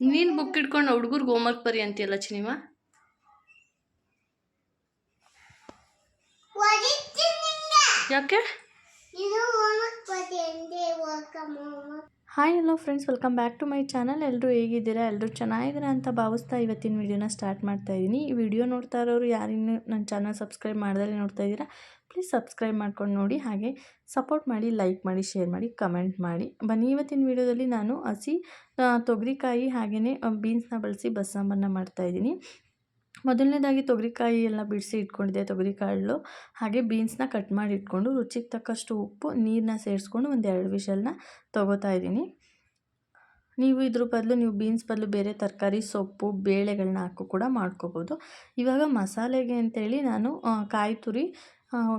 ನೀನು ಬುಕ್ ಇಟ್ಕೊಂಡು ಹುಡುಗರ್ಗೆ ಹೋಮ್ವರ್ಕ್ ಬರಿ ಅಂತೀಯಲ್ಲ ಚಿನಿಮಾ? ಯಾಕೆ? Hi hello friends welcome back to my channel ಎಲ್ಲರೂ ಹೇಗಿದ್ದೀರಾ? ಎಲ್ಲರೂ ಚೆನ್ನಾಗಿದ್ದೀರಾ ಅಂತ ಭಾವಿಸ್ತಾ ಇವತ್ತಿನ ವಿಡಿಯೋನ ಸ್ಟಾರ್ಟ್ ಮಾಡ್ತಾ ಇದ್ದೀನಿ. ಈ ವಿಡಿಯೋ ನೋಡ್ತಾ ಇರೋರು ಯಾರಿನ್ನೂ ನನ್ನ ಚಾನಲ್ ಸಬ್ಸ್ಕ್ರೈಬ್ ಮಾಡ್ದಲ್ಲಿ ನೋಡ್ತಾ ಇದ್ದೀರಾ ಪ್ಲೀಸ್ ಸಬ್ಸ್ಕ್ರೈಬ್ ಮಾಡ್ಕೊಂಡು ನೋಡಿ. ಹಾಗೆ ಸಪೋರ್ಟ್ ಮಾಡಿ ಲೈಕ್ ಮಾಡಿ ಶೇರ್ ಮಾಡಿ ಕಮೆಂಟ್ ಮಾಡಿ. ಬನ್ನಿ, ಇವತ್ತಿನ ವಿಡಿಯೋದಲ್ಲಿ ನಾನು ಹಸಿ ತೊಗರಿಕಾಯಿ ಹಾಗೆಯೇ ಬೀನ್ಸ್ನ ಬಳಸಿ ಬಸ್ಸಾಂಬರನ್ನ ಮಾಡ್ತಾಯಿದ್ದೀನಿ ಮೊದಲನೇದಾಗಿ ತೊಗರಿಕಾಯಿ ಎಲ್ಲ ಬಿಡಿಸಿ ಇಟ್ಕೊಂಡಿದ್ದೆ ತೊಗರಿಕಾಳು. ಹಾಗೆ ಬೀನ್ಸ್ನ ಕಟ್ ಮಾಡಿ ಇಟ್ಕೊಂಡು ರುಚಿಗೆ ತಕ್ಕಷ್ಟು ಉಪ್ಪು ನೀರನ್ನ ಸೇರಿಸ್ಕೊಂಡು ಒಂದು ಎರಡು ವಿಷಲ್ನ ತೊಗೋತಾ ಇದ್ದೀನಿ. ನೀವು ಇದ್ರ ಬದಲು, ನೀವು ಬೀನ್ಸ್ ಬದಲು ಬೇರೆ ತರಕಾರಿ, ಸೊಪ್ಪು ಬೇಳೆಗಳನ್ನ ಹಾಕು ಕೂಡ ಮಾಡ್ಕೋಬೋದು. ಇವಾಗ ಮಸಾಲೆಗೆ ಅಂತೇಳಿ ನಾನು ಕಾಯಿ ತುರಿ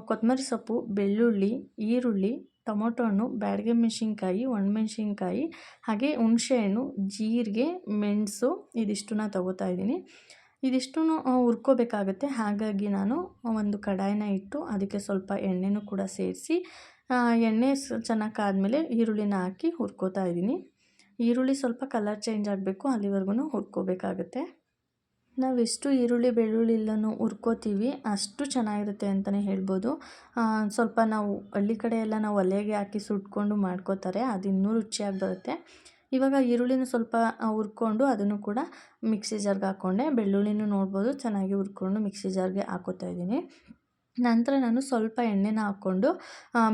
ಕೊತ್ತಂಬರಿ ಸೊಪ್ಪು, ಬೆಳ್ಳುಳ್ಳಿ, ಈರುಳ್ಳಿ ಟೊಮೊಟೊ ಹಣ್ಣು ಬ್ಯಾಡಗೆ ಮೆಣಸಿನ್ಕಾಯಿ, ಒಣಮೆಣ್ಸಿನ್ಕಾಯಿ, ಹಾಗೆ ಹುಣಸೆಹಣ್ಣು, ಜೀರಿಗೆ, ಮೆಣಸು ಇದಿಷ್ಟನ್ನ ತೊಗೋತಾ ಇದ್ದೀನಿ. ಇದಿಷ್ಟು ಹುರ್ಕೋಬೇಕಾಗತ್ತೆ. ಹಾಗಾಗಿ ನಾನು ಒಂದು ಕಡಾಯಿನ ಇಟ್ಟು ಅದಕ್ಕೆ ಸ್ವಲ್ಪ ಎಣ್ಣೆನೂ ಕೂಡ ಸೇರಿಸಿ ಎಣ್ಣೆ ಚೆನ್ನಾಗಿ ಕಾದಮೇಲೆ ಈರುಳ್ಳಿನ ಹಾಕಿ ಹುರ್ಕೋತಾ ಇದ್ದೀನಿ. ಈರುಳ್ಳಿ ಸ್ವಲ್ಪ ಕಲರ್ ಚೇಂಜ್ ಆಗಬೇಕು ಅಲ್ಲಿವರೆಗೂ ಹುರ್ಕೋಬೇಕಾಗತ್ತೆ. ನಾವೆಷ್ಟು ಈರುಳ್ಳಿ, ಬೆಳ್ಳುಳ್ಳಿ ಇಲ್ಲೂ ಹುರ್ಕೋತೀವಿ, ಅಷ್ಟು ಚೆನ್ನಾಗಿರುತ್ತೆ ಅಂತಲೇ ಹೇಳ್ಬೋದು. ಸ್ವಲ್ಪ ನಾವು ಹಳ್ಳಿ ಕಡೆ ಎಲ್ಲ ನಾವು ಒಲೆಗೆ ಹಾಕಿ ಸುಟ್ಕೊಂಡು ಮಾಡ್ಕೋತಾರೆ ಅದು ಇನ್ನೂ ರುಚಿಯಾಗಿ ಬರುತ್ತೆ. ಇವಾಗ ಈರುಳ್ಳಿನ ಸ್ವಲ್ಪ ಹುರ್ಕೊಂಡು ಅದನ್ನು ಕೂಡ ಮಿಕ್ಸಿ ಜಾರ್ಗೆ ಹಾಕ್ಕೊಂಡೆ ಬೆಳ್ಳುಳ್ಳಿನೂ ನೋಡ್ಬೋದು, ಚೆನ್ನಾಗಿ ಹುರ್ಕೊಂಡು ಮಿಕ್ಸಿ ಜಾರ್ಗೆ ಹಾಕೋತಾ ಇದ್ದೀನಿ. ನಂತರ ನಾನು ಸ್ವಲ್ಪ ಎಣ್ಣೆನ ಹಾಕ್ಕೊಂಡು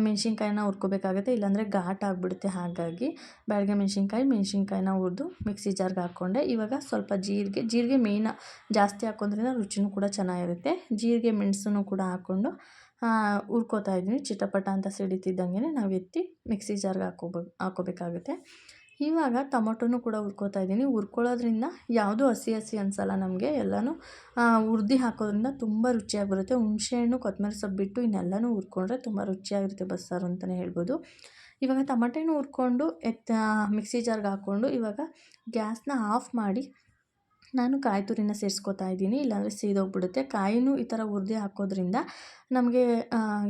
ಮೆಣಸಿನ್ಕಾಯಿನ ಹುರ್ಕೋಬೇಕಾಗುತ್ತೆ. ಇಲ್ಲಾಂದರೆ ಘಾಟ್ ಆಗಿಬಿಡುತ್ತೆ ಹಾಗಾಗಿ. ಬ್ಯಾಡಗೆ ಮೆಣಸಿನ್ಕಾಯಿ, ಮೆಣಸಿನ್ಕಾಯಿನ ಹುರಿದು ಮಿಕ್ಸಿ ಜಾರ್ಗೆ ಹಾಕ್ಕೊಂಡೆ ಇವಾಗ ಸ್ವಲ್ಪ ಜೀರಿಗೆ ಜೀರಿಗೆ ಮೇಯ್ನ ಜಾಸ್ತಿ ಹಾಕೋದ್ರಿಂದ ರುಚಿನೂ ಕೂಡ ಚೆನ್ನಾಗಿರುತ್ತೆ. ಜೀರಿಗೆ, ಮೆಣಸನ್ನು ಕೂಡ ಹಾಕ್ಕೊಂಡು ಹುರ್ಕೋತಾ ಇದ್ದೀನಿ. ಚಿಟಪಟ ಅಂತ ಸಿಡಿತಿದ್ದಂಗೆ ನಾವು ಎತ್ತಿ ಮಿಕ್ಸಿ ಜಾರ್ಗೆ ಹಾಕೋಬ, ಹಾಕೋಬೇಕಾಗುತ್ತೆ. ಇವಾಗ ಟೊಮೊಟೊನು ಕೂಡ ಹುರ್ಕೊತಾ ಇದ್ದೀನಿ. ಹುರ್ಕೊಳ್ಳೋದ್ರಿಂದ ಯಾವುದು ಹಸಿ ಹಸಿ ಅನಿಸಲ್ಲ ನಮಗೆ. ಎಲ್ಲನೂ ಹುರ್ದು ಹಾಕೋದ್ರಿಂದ ತುಂಬ ರುಚಿಯಾಗಿ ಬರುತ್ತೆ ಹುಣಸೆಹಣ್ಣು ಕೊತ್ತಂಬರಿ ಸೊಪ್ಪು ಬಿಟ್ಟು ಇನ್ನೆಲ್ಲನೂ ಹುರ್ಕೊಂಡ್ರೆ ತುಂಬ ರುಚಿಯಾಗಿರುತ್ತೆ ಬಸ್ಸಾರು ಅಂತಲೇ ಹೇಳ್ಬೋದು. ಇವಾಗ ಟಮಟೆನೂ ಹುರ್ಕೊಂಡು ಎತ್ತ ಮಿಕ್ಸಿ ಜಾರ್ಗೆ ಹಾಕ್ಕೊಂಡು ಇವಾಗ ಗ್ಯಾಸ್ನ ಆಫ್ ಮಾಡಿ ನಾನು ಕಾಯಿ ತುರಿನ ಸೇರಿಸ್ಕೊತಾ ಇದ್ದೀನಿ, ಇಲ್ಲಾಂದರೆ ಸೀದೋಗ್ಬಿಡುತ್ತೆ. ಕಾಯಿನೂ ಈ ಥರ ಹುರಿದು ಹಾಕೋದ್ರಿಂದ ನಮಗೆ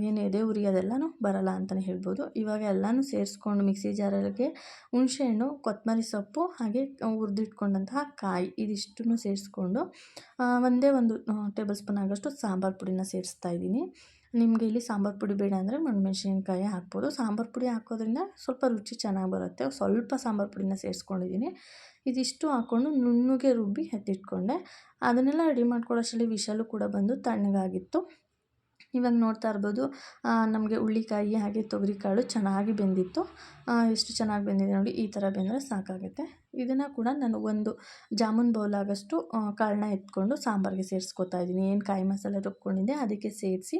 ಏನು ಎದೆ ಉರಿ ಅದೆಲ್ಲನೂ ಬರಲ್ಲ ಅಂತಲೇ ಹೇಳ್ಬೋದು. ಇವಾಗ ಎಲ್ಲನೂ ಸೇರಿಸ್ಕೊಂಡು ಮಿಕ್ಸಿ ಜಾರಿಗೆ ಹುಣಸೆಹಣ್ಣು ಕೊತ್ತಂಬರಿ ಸೊಪ್ಪು, ಹಾಗೆ ಹುರಿದಿಟ್ಕೊಂಡಂತಹ ಕಾಯಿ ಇದಿಷ್ಟನ್ನು ಸೇರಿಸ್ಕೊಂಡು ಒಂದೇ ಒಂದು ಟೇಬಲ್ ಸ್ಪೂನ್ ಆಗೋಷ್ಟು ಸಾಂಬಾರು ಪುಡಿನ ಸೇರಿಸ್ತಾ ಇದ್ದೀನಿ. ನಿಮಗೆ ಇಲ್ಲಿ ಸಾಂಬಾರು ಪುಡಿ ಬೇಡ ಅಂದರೆ ಮೆಣಸಿನ್ಕಾಯಿ ಹಾಕ್ಬೋದು. ಸಾಂಬಾರು ಪುಡಿ ಹಾಕೋದ್ರಿಂದ ಸ್ವಲ್ಪ ರುಚಿ ಚೆನ್ನಾಗಿ ಬರುತ್ತೆ. ಸ್ವಲ್ಪ ಸಾಂಬಾರು ಪುಡಿನ ಸೇರಿಸ್ಕೊಂಡಿದ್ದೀನಿ. ಇದಿಷ್ಟು ಹಾಕ್ಕೊಂಡು ನುಣ್ಣಗೆ ರುಬ್ಬಿ ಎತ್ತಿಟ್ಕೊಂಡೆ. ಅದನ್ನೆಲ್ಲ ರೆಡಿ ಮಾಡ್ಕೊಳ್ಳೋಷ್ಟರಲ್ಲಿ ವಿಷಲು ಕೂಡ ಬಂದು ತಣ್ಣಗಾಗಿತ್ತು. ಇವಾಗ ನೋಡ್ತಾ ಇರ್ಬೋದು ನಮಗೆ ಹುಳ್ಳಿಕಾಯಿ ಹಾಗೆ ತೊಗರಿಕಾಳು ಚೆನ್ನಾಗಿ ಬೆಂದಿತ್ತು. ಎಷ್ಟು ಚೆನ್ನಾಗಿ ಬೆಂದಿದೆ ನೋಡಿ, ಈ ಥರ ಬೆಂದರೆ ಸಾಕಾಗುತ್ತೆ. ಇದನ್ನು ಕೂಡ ನಾನು ಒಂದು ಜಾಮೂನ್ ಬೌಲ್ ಆಗೋಷ್ಟು ಕಾಳನ್ನ ಎತ್ಕೊಂಡು ಸಾಂಬಾರಿಗೆ ಸೇರಿಸ್ಕೊತಾ ಇದ್ದೀನಿ. ಏನು ಕಾಯಿ ಮಸಾಲೆ ರುಬ್ಕೊಂಡಿದ್ದೆ ಅದಕ್ಕೆ ಸೇರಿಸಿ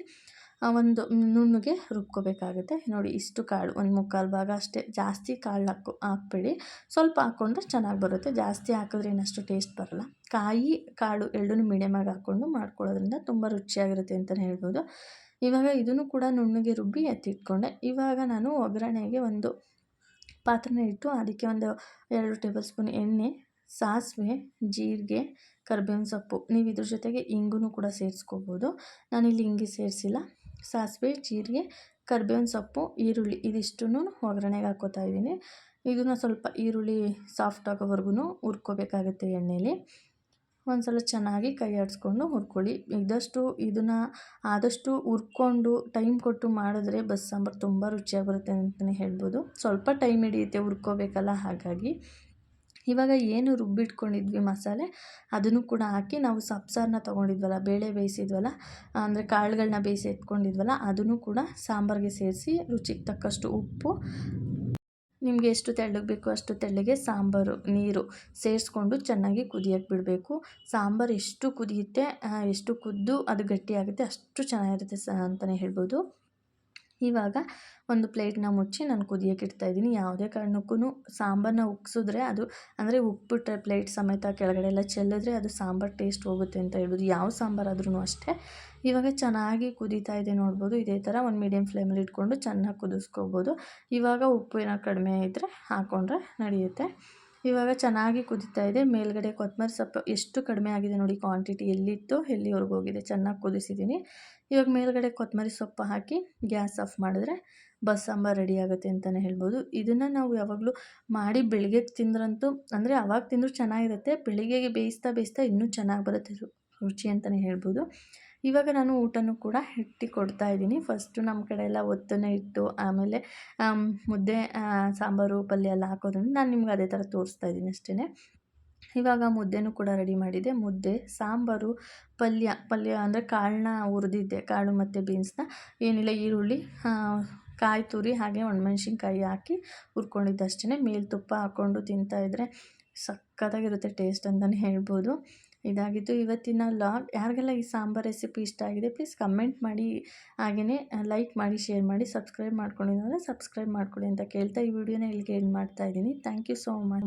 ಒಂದು ನುಣ್ಣಗೆ ರುಬ್ಕೋಬೇಕಾಗುತ್ತೆ. ನೋಡಿ, ಇಷ್ಟು ಕಾಳು, ಒಂದು ಮುಕ್ಕಾಲು ಭಾಗ ಅಷ್ಟೇ. ಜಾಸ್ತಿ ಕಾಳು ಹಾಕು ಹಾಕ್ಬೇಡಿ. ಸ್ವಲ್ಪ ಹಾಕ್ಕೊಂಡ್ರೆ ಚೆನ್ನಾಗಿ ಬರುತ್ತೆ. ಜಾಸ್ತಿ ಹಾಕಿದ್ರೆ ಏನಷ್ಟು ಟೇಸ್ಟ್ ಬರಲ್ಲ. ಕಾಯಿ, ಕಾಳು ಎರಡನ್ನೂ ಮೀಡಿಯಮಾಗಿ ಹಾಕ್ಕೊಂಡು ಮಾಡ್ಕೊಳ್ಳೋದ್ರಿಂದ ತುಂಬ ರುಚಿಯಾಗಿರುತ್ತೆ ಅಂತಲೇ ಹೇಳ್ಬೋದು. ಇವಾಗ ಇದನ್ನು ಕೂಡ ನುಣ್ಣಗೆ ರುಬ್ಬಿ ಎತ್ತಿಟ್ಕೊಂಡೆ. ಇವಾಗ ನಾನು ಒಗ್ಗರಣೆಗೆ ಒಂದು ಪಾತ್ರೆನ ಇಟ್ಟು ಅದಕ್ಕೆ ಒಂದು ಎರಡು ಟೇಬಲ್ ಸ್ಪೂನ್ ಎಣ್ಣೆ, ಸಾಸಿವೆ, ಜೀರಿಗೆ, ಕರ್ಬೇವಿನ ಸೊಪ್ಪು, ನೀವು ಇದ್ರ ಜೊತೆಗೆ ಇಂಗು ಕೂಡ ಸೇರಿಸ್ಕೋಬೋದು. ನಾನಿಲ್ಲಿ ಹಿಂಗೆ ಸೇರಿಸಿಲ್ಲ. ಸಾಸಿವೆ, ಜೀರಿಗೆ, ಕರಿಬೇವಿನ ಸೊಪ್ಪು, ಈರುಳ್ಳಿ ಇದಿಷ್ಟನ್ನು ಒಗ್ಗರಣೆಗೆ ಹಾಕೋತಾ ಇದ್ದೀನಿ. ಇದನ್ನು ಸ್ವಲ್ಪ ಈರುಳ್ಳಿ ಸಾಫ್ಟ್ ಆಗೋವರೆಗೂ ಹುರ್ಕೋಬೇಕಾಗುತ್ತೆ ಎಣ್ಣೆಯಲ್ಲಿ ಒಂದು ಸಲ ಚೆನ್ನಾಗಿ ಕೈ ಆಡಿಸ್ಕೊಂಡು ಹುರ್ಕೊಳ್ಳಿ. ಇದಷ್ಟು ಇದನ್ನು ಆದಷ್ಟು ಹುರ್ಕೊಂಡು ಟೈಮ್ ಕೊಟ್ಟು ಮಾಡಿದ್ರೆ ಬಸ್ ಸಾಂಬಾರು ತುಂಬ ರುಚಿಯಾಗಿ ಬರುತ್ತೆ ಅಂತಲೇ ಹೇಳ್ಬೋದು. ಸ್ವಲ್ಪ ಟೈಮ್ ಹಿಡಿಯುತ್ತೆ ಹುರ್ಕೋಬೇಕಲ್ಲ ಹಾಗಾಗಿ. ಇವಾಗ ಏನು ರುಬ್ಬಿಟ್ಕೊಂಡಿದ್ವಿ ಮಸಾಲೆ, ಅದನ್ನು ಕೂಡ ಹಾಕಿ ನಾವು ಸಬ್ಸಾರನ್ನ ತೊಗೊಂಡಿದ್ವಲ್ಲ, ಬೇಳೆ ಬೇಯಿಸಿದ್ವಲ್ಲ, ಅಂದರೆ ಕಾಳುಗಳನ್ನ ಬೇಯಿಸಿ ಎತ್ಕೊಂಡಿದ್ವಲ್ಲ, ಅದನ್ನು ಕೂಡ ಸಾಂಬಾರಿಗೆ ಸೇರಿಸಿ ರುಚಿಗೆ ತಕ್ಕಷ್ಟು ಉಪ್ಪು, ನಿಮಗೆ ಎಷ್ಟು ತೆಳ್ಳಗೆ ಬೇಕೋ ಅಷ್ಟು ತೆಳ್ಳಗೆ ಸಾಂಬಾರು, ನೀರು ಸೇರಿಸ್ಕೊಂಡು ಚೆನ್ನಾಗಿ ಕುದಿಯೋಕ್ಕೆ ಬಿಡಬೇಕು. ಸಾಂಬಾರು ಎಷ್ಟು ಕುದಿಯುತ್ತೆ ಎಷ್ಟು ಕುದ್ದು ಅದು ಗಟ್ಟಿಯಾಗುತ್ತೆ ಅಷ್ಟು ಚೆನ್ನಾಗಿರುತ್ತೆ ಸ ಅಂತಲೇ ಹೇಳ್ಬೋದು. ಇವಾಗ ಒಂದು ಪ್ಲೇಟ್ನ ಮುಚ್ಚಿ ನಾನು ಕುದಿಯೋಕೆ ಇಡ್ತಾಯಿದ್ದೀನಿ ಯಾವುದೇ ಕಾರಣಕ್ಕೂ ಸಾಂಬಾರನ್ನ ಉಗ್ಸಿದ್ರೆ ಅದು ಅಂದರೆ ಉಪ್ಪಿಟ್ರೆ ಪ್ಲೇಟ್ ಸಮೇತ ಕೆಳಗಡೆ ಎಲ್ಲ ಚೆಲ್ಲಿದ್ರೆ ಅದು ಸಾಂಬಾರು ಟೇಸ್ಟ್ ಹೋಗುತ್ತೆ ಅಂತ ಹೇಳ್ಬೋದು. ಯಾವ ಸಾಂಬಾರಾದ್ರೂ ಅಷ್ಟೇ. ಇವಾಗ ಚೆನ್ನಾಗಿ ಕುದೀತಾ ಇದೆ ನೋಡ್ಬೋದು. ಇದೇ ಥರ ಒಂದು ಮೀಡಿಯಮ್ ಫ್ಲೇಮಲ್ಲಿ ಇಟ್ಕೊಂಡು ಚೆನ್ನಾಗಿ ಕುದಿಸ್ಕೋಬೋದು. ಇವಾಗ ಉಪ್ಪು ಏನೋ ಕಡಿಮೆ ಇದ್ದರೆ ಹಾಕ್ಕೊಂಡ್ರೆ ನಡೆಯುತ್ತೆ. ಇವಾಗ ಚೆನ್ನಾಗಿ ಕುದೀತಾ ಇದೆ. ಮೇಲ್ಗಡೆ ಕೊತ್ತಂಬರಿ ಸೊಪ್ಪು ಎಷ್ಟು ಕಡಿಮೆ ಆಗಿದೆ ನೋಡಿ ಕ್ವಾಂಟಿಟಿ ಎಲ್ಲಿತ್ತು ಎಲ್ಲಿವರೆಗೂ ಹೋಗಿದೆ. ಚೆನ್ನಾಗಿ ಕುದಿಸಿದ್ದೀನಿ. ಇವಾಗ ಮೇಲ್ಗಡೆ ಕೊತ್ತಂಬರಿ ಸೊಪ್ಪು ಹಾಕಿ ಗ್ಯಾಸ್ ಆಫ್ ಮಾಡಿದ್ರೆ ಬಸ್ಸಾಂಬಾರು ರೆಡಿ ಆಗುತ್ತೆ ಅಂತಲೇ ಹೇಳ್ಬೋದು. ಇದನ್ನು ನಾವು ಯಾವಾಗಲೂ ಮಾಡಿ ಬೆಳಿಗ್ಗೆ ತಿಂದ್ರಂತೂ, ಅಂದರೆ ಅವಾಗ ತಿಂದರೂ ಚೆನ್ನಾಗಿರುತ್ತೆ. ಬೆಳಿಗ್ಗೆಗೆ ಬೇಯಿಸ್ತಾ ಬೇಯಿಸ್ತಾ ಇನ್ನೂ ಚೆನ್ನಾಗಿ ಬರುತ್ತೆ ರುಚಿ ಅಂತಲೇ ಹೇಳ್ಬೋದು. ಇವಾಗ ನಾನು ಊಟನೂ ಕೂಡ ಇಟ್ಟು ಕೊಡ್ತಾ ಇದ್ದೀನಿ. ಫಸ್ಟು ನಮ್ಮ ಕಡೆ ಎಲ್ಲ ಒತ್ತನ್ನ ಇಟ್ಟು ಆಮೇಲೆ ಮುದ್ದೆ ಸಾಂಬಾರು, ಪಲ್ಯ ಎಲ್ಲ ಹಾಕೋದ್ರಿಂದ ನಾನು ನಿಮ್ಗೆ ಅದೇ ಥರ ತೋರಿಸ್ತಾ ಇದ್ದೀನಿ ಅಷ್ಟೇ ಇವಾಗ ಮುದ್ದೆನೂ ಕೂಡ ರೆಡಿ ಮಾಡಿದೆ. ಮುದ್ದೆ, ಸಾಂಬಾರು, ಪಲ್ಯ ಪಲ್ಯ ಅಂದರೆ ಕಾಳನ್ನ ಹುರಿದಿದ್ದೆ. ಕಾಳು ಮತ್ತು ಬೀನ್ಸ್ನ. ಏನಿಲ್ಲ, ಈರುಳ್ಳಿ ಕಾಯಿ ತುರಿ ಹಾಗೆ ಒಣಮೆಣ್ಸಿನ್ಕಾಯಿ ಹಾಕಿ ಹುರ್ಕೊಂಡಿದ್ದು ಅಷ್ಟೇ ಮೇಲೆ ತುಪ್ಪ ಹಾಕ್ಕೊಂಡು ತಿಂತಾಯಿದ್ರೆ ಸಕ್ಕತ್ತಾಗಿರುತ್ತೆ ಟೇಸ್ಟ್ ಅಂತಲೇ ಹೇಳ್ಬೋದು. ಇದಾಗಿತ್ತು ಇವತ್ತಿನ ಲಾಗ್, ಯಾರಿಗೆಲ್ಲ ಈ ಸಾಂಬಾರ್ ರೆಸಿಪಿ ಇಷ್ಟ ಆಗಿದೆ ಪ್ಲೀಸ್ ಕಮೆಂಟ್ ಮಾಡಿ ಹಾಗೆಯೇ ಲೈಕ್ ಮಾಡಿ ಶೇರ್ ಮಾಡಿ ಸಬ್ಸ್ಕ್ರೈಬ್ ಮಾಡ್ಕೊಂಡಿದ್ದಾರೆ ಸಬ್ಸ್ಕ್ರೈಬ್ ಮಾಡ್ಕೊಳ್ಳಿ ಅಂತ ಕೇಳ್ತಾ ಈ ವಿಡಿಯೋನ ಇಲ್ಲಿಗೆ ಎಂಡ್ ಮಾಡ್ತಾ ಇದ್ದೀನಿ. Thank you so much